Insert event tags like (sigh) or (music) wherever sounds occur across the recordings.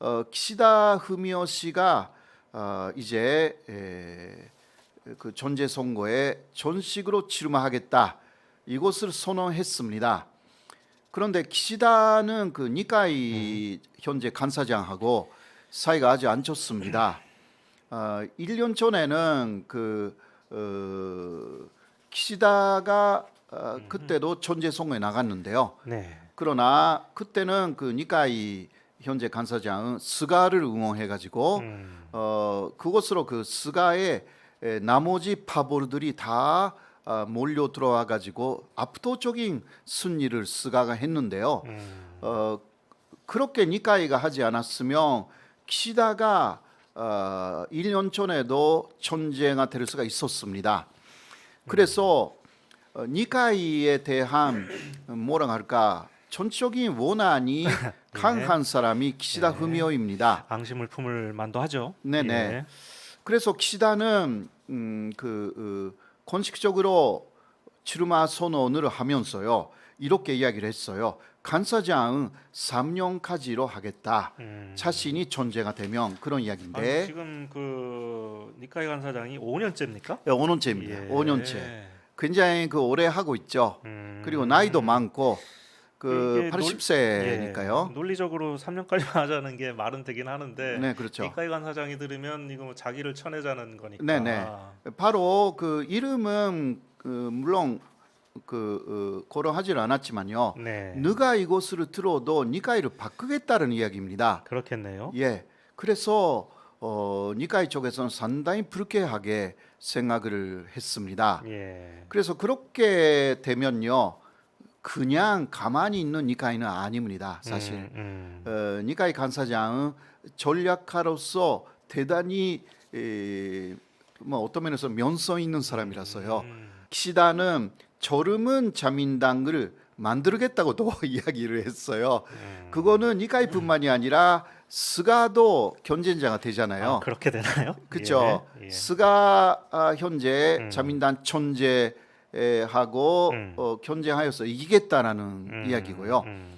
어, 키시다 후미오 씨가 어, 이제 에, 그 전제 선거에 전식으로 치르마하겠다 이것을 선언했습니다. 그런데 키시다는 그 니카이 현재 간사장하고 사이가 아주 안 좋습니다. 어, 1년 전에는 그 어, 키시다가 어, 그때도 전제 선거에 나갔는데요. 네. 그러나 그때는 그 니카이 현재 간사장은 스가를 응원해 가지고 음. 어 그것으로 그 스가의 에, 나머지 파벌들이 다 아, 몰려 들어와 가지고 압도적인 승리를 스가가 했는데요. 음. 어 그렇게 니카이가 하지 않았으면 키시다가 어 1년 전에도 전쟁가 될 수가 있었습니다. 그래서 어, 니카이에 대한 음, 뭐라 할까 전적인 원한이 (laughs) 강한 사람이 키시다 네. 후미오입니다. 앙심을 품을 만도 하죠. 네네. 예. 그래서 키시다는 음, 그 어, 공식적으로 치르마 선언을 하면서요 이렇게 이야기를 했어요. 간사장은 3년까지로 하겠다. 음. 자신이 존재가 되면 그런 아니, 이야기인데 지금 그 니카이 간사장이 5년째입니까? 5년째입니다. 예. 5년째. 굉장히 그 오래 하고 있죠. 음. 그리고 나이도 많고 그 이게 놀- 80세니까요. 예. 논리적으로 3년까지 (laughs) 하자는 게 말은 되긴 하는데 네, 그렇죠. 니카이 간사장이 들으면 이거 뭐 자기를 쳐내자는 거니까. 네 네. 바로 그 이름은 그 물론 그 어, 거론하지는 않았지만요. 네. 누가 이것을 들어도 니카이를 바꾸겠다는 이야기입니다. 그렇겠네요. 예. 그래서 어, 니카이 쪽에서는 상당히 불쾌하게 생각을 했습니다. 예. 그래서 그렇게 되면요. 그냥 가만히 있는 니카이는 아닙니다. 사실. 음, 음. 어, 니카이 간사장은 전략가로서 대단히 에, 뭐 어떤 면에서 면성 있는 사람이라서요. 음. 키시다는 젊은 자민당을 만들겠다고도 (laughs) 이야기를 했어요. 음. 그거는 니카이뿐만이 아니라 스가도 경쟁자가 되잖아요. 아, 그렇게 되나요? 그렇죠. 예, 예. 스가 아, 현재 음. 자민당 천재 하고 음. 어, 경쟁하여서 이기겠다라는 음, 이야기고요. 음.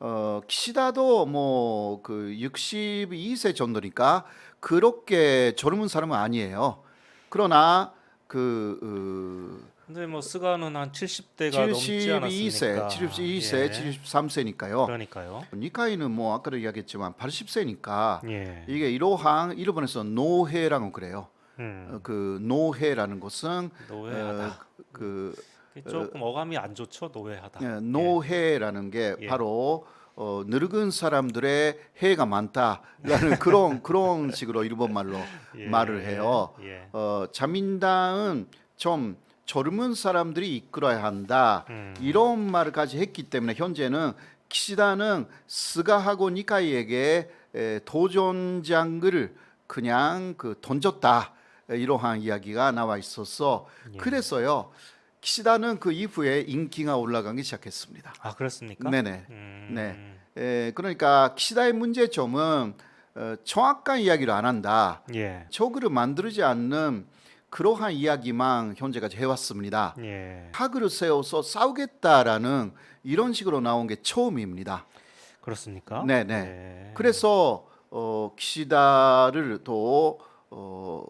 어, 키시다도 뭐 그 62세 정도니까 그렇게 젊은 사람은 아니에요. 그러나 그 근데 뭐 스가는 한 어, 70대가 넘지 않았습니까? 72세, 72세, 예. 73세니까요. 그러니까요. 니카이는 뭐 아까도 이야기했지만 80세니까 예. 이게 이러한 일본에서 노회라고 그래요. 음. 어, 그 노회라는 것은 노예하다. 어, 그 조금 어감이 안 좋죠. 노예하다. 예, 노해라는 게 예. 바로 어, 늙은 사람들의 해가 많다라는 (laughs) 그런 그런 식으로 일본 말로 예. 말을 해요. 예. 어, 자민당은 좀 젊은 사람들이 이끌어야 한다 음. 이런 말을까지 했기 때문에 현재는 키시다는 스가하고 니카이에게 에, 도전장을 그냥 그 던졌다 에, 이러한 이야기가 나와 있어서 예. 그래서요 키시다는 그 이후에 인기가 올라가기 시작했습니다. 아 그렇습니까? 네네. 음. 네. 에, 그러니까 키시다의 문제점은 어, 정확한 이야기를 안 한다. 예. 적을 만들지 않는 그러한 이야기만 현재까지 해왔습니다. 예. 학을 세워서 싸우겠다라는 이런 식으로 나온 게 처음입니다. 그렇습니까? 네네. 예. 그래서 어, 키시다를 또 어,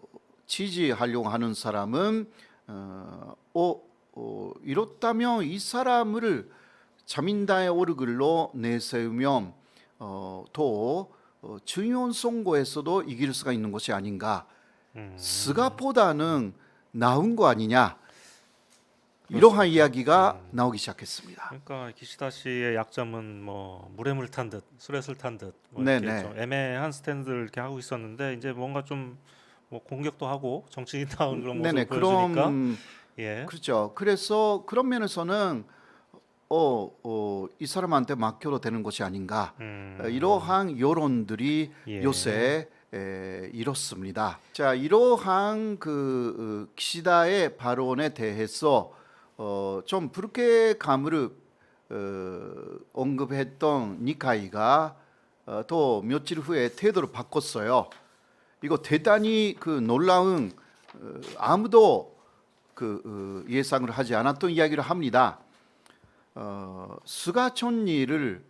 지지하려고 하는 사람은 어, 어, 어, 이렇다면 이 사람을 자민당의 오르글로 내세우면 어, 또 어, 중요한 선거에서도 이길 수가 있는 것이 아닌가. 음. 스가보다는 나은 거 아니냐. 이러한 이야기가 나오기 시작했습니다. 그러니까 기시다 씨의 약점은 뭐 물에 물 탄 듯, 술에 술 탄 듯, 뭐 애매한 스탠드를 이렇게 하고 있었는데 이제 뭔가 좀 뭐 공격도 하고 정치인다운 (laughs) 그런 모습을 네네 보여주니까 그럼 예. 그렇죠. 그래서 그런 면에서는 어, 어, 이 사람한테 맡겨도 되는 것이 아닌가. 음. 어, 이러한 여론들이 예. 요새 에, 이렇습니다. 자, 이러한 그 어, 기시다의 발언에 대해서 어, 좀 불쾌감을 어, 언급했던 니카이가 어, 또 며칠 후에 태도를 바꿨어요. 이거 대단히 그 놀라운 어, 아무도 그 어, 예상을 하지 않았던 이야기를 합니다. 어, 스가촌리를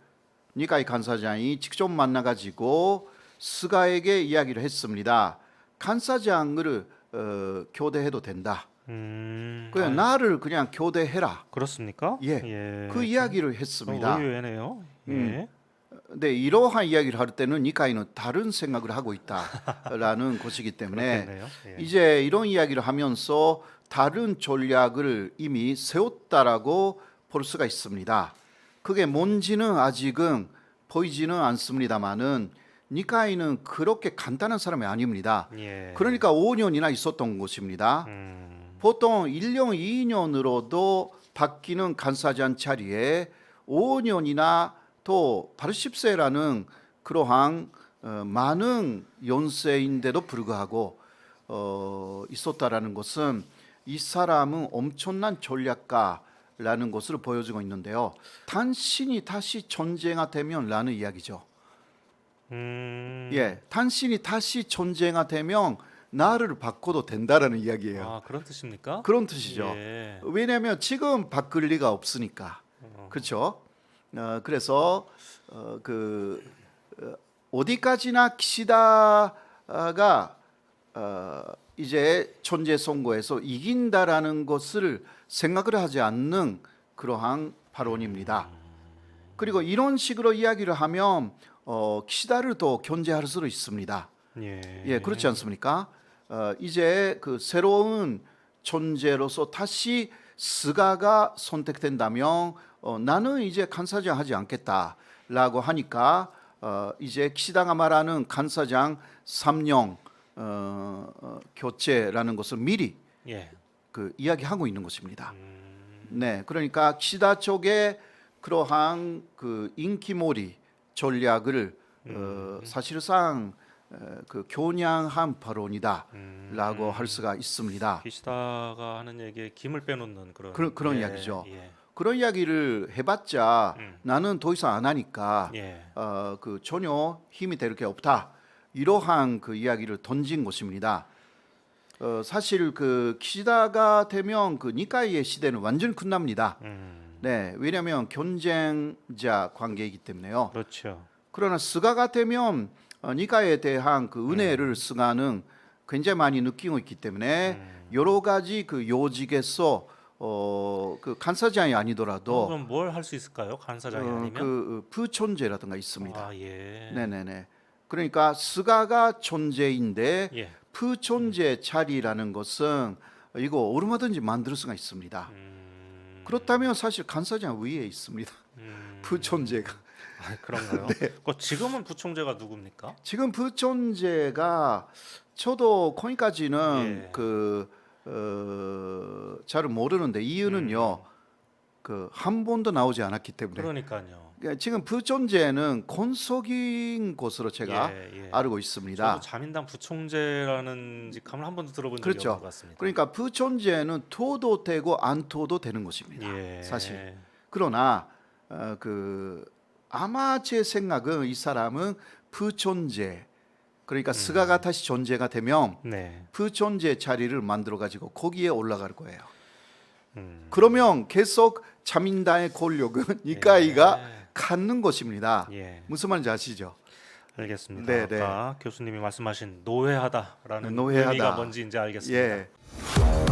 니카이 간사장이 직접 만나가지고 스가에게 이야기를 했습니다. 간사장을 어, 교대해도 된다. 음. 그냥 아, 나를 그냥 교대해라. 그렇습니까? 예. 그 이야기를 했습니다. 어, 의외네요. 예. 음. 네, 이러한 이야기를 할 때는 니카이는 다른 생각을 하고 있다라는 (laughs) 것이기 때문에. 예. 이제 이런 이야기를 하면서 다른 전략을 이미 세웠다라고 볼 수가 있습니다. 그게 뭔지는 아직은 보이지는 않습니다만은 니카이는 그렇게 간단한 사람이 아닙니다. 예. 그러니까 5년이나 있었던 것입니다. 음. 보통 1년, 2년으로도 바뀌는 간사장 자리에 5년이나 또 80세라는 그러한 어, 많은 연세인데도 불구하고 어, 있었다라는 것은 이 사람은 엄청난 전략가라는 것을 보여주고 있는데요. 당신이 다시 전쟁화 되면라는 이야기죠. 음. 예, 당신이 다시 전쟁화 되면 나를 바꿔도 된다라는 이야기예요. 아, 그런 뜻입니까? 그런 뜻이죠. 예. 왜냐하면 지금 바꿀 리가 없으니까 어. 그렇죠. 어, 그래서 어, 그 어, 어디까지나 키시다가 어, 이제 천재 선거에서 이긴다라는 것을 생각을 하지 않는 그러한 발언입니다. 그리고 이런 식으로 이야기를 하면 어, 키시다를 더 견제할 수도 있습니다. 예. 예, 그렇지 않습니까? 어, 이제 그 새로운 존재로서 다시 스가가 선택된다면 어, 나는 이제 간사장 하지 않겠다라고 하니까 어, 이제 키시다가 말하는 간사장 3년 어, 어, 교체라는 것을 미리 예. 그 이야기하고 있는 것입니다. 음. 네, 그러니까 키시다 쪽에 그러한 그 인기몰이 전략을 어, 사실상 어, 그 교량한 발언이다라고 음. 할 수가 있습니다. 기시다가 하는 얘기에 김을 빼놓는 그런 그런- 그런 예, 이야기죠. 예. 그런 이야기를 해봤자 음. 나는 더 이상 안 하니까 예. 어, 그 전혀 힘이 될 게 없다. 이러한 그 이야기를 던진 것입니다. 어, 사실 그 키시다가 되면 그 니카이의 시대는 완전 끝납니다. 음. 네, 왜냐하면 경쟁자 관계이기 때문에요. 그렇죠. 그러나 스가가 되면 어, 니카에 대한 그 은혜를 스가는 굉장히 많이 느끼고 있기 때문에 음. 여러 가지 그 요직에서 어, 그 간사장이 아니더라도 그럼 뭘 할 수 있을까요? 간사장이 어, 아니면? 그 어, 부촌제라든가 있습니다. 아, 예. 네네네. 그러니까 스가가 존재인데 예. 부촌제 자리라는 것은 이거 얼마든지 만들 수가 있습니다. 음. 그렇다면 사실 간사장 위에 있습니다. 음. 부촌제가 아, 그런가요? (laughs) 네. 그 지금은 부총재가 누굽니까? 지금 부촌제가 저도 거기까지는 예. 그 어, 잘 모르는데 이유는요. 음. 그한 번도 나오지 않았기 때문에 그러니까요. 그러니까 지금 부촌제는 건석인 곳으로 제가 예, 예. 알고 있습니다. 저도 자민당 부총재라는 직함을 한 번도 들어본 적이 그렇죠. 없는 것 같습니다. 그러니까 부촌제는 토도 되고 안 토도 되는 것입니다. 예. 사실. 그러나 어, 그 아마 제 생각은 이 사람은 부촌제 그러니까 스가가 다시 존재가 되면 네. 부촌제 자리를 만들어 가지고 거기에 올라갈 거예요. 음. 그러면 계속 자민당의 권력은 이까이가 예. 갖는 것입니다. 예. 무슨 말인지 아시죠? 알겠습니다. 네, 네. 아까 교수님이 말씀하신 노회하다라는 노회하다. 의미가 뭔지 이제 알겠습니다. 예.